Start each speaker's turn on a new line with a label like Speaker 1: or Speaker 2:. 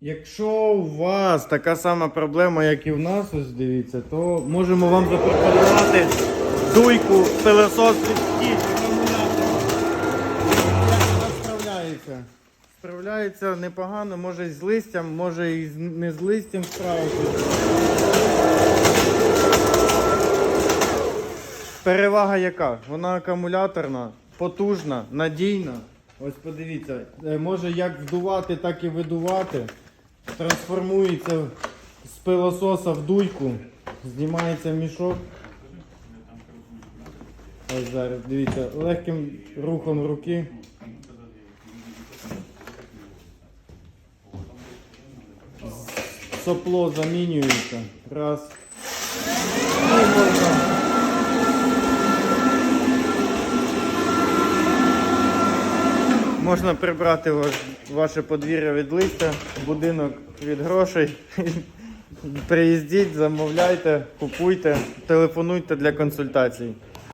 Speaker 1: Якщо у вас така сама проблема, як і в нас, ось дивіться, то можемо вам запропонувати дуйку, пилосос від справляється. Справляється непогано, може з листям, може і не з листям справитися. Перевага яка? Вона акумуляторна, потужна, надійна. Ось подивіться, е, може як вдувати, так і видувати. Трансформується з пилососа в дуйку, знімається мішок. Ось зараз, дивіться, легким рухом руки. Сопло замінюється. Раз. І можна прибрати ваш, ваше подвір'я від листя, будинок від грошей. Приїздіть, замовляйте, купуйте, телефонуйте для консультацій.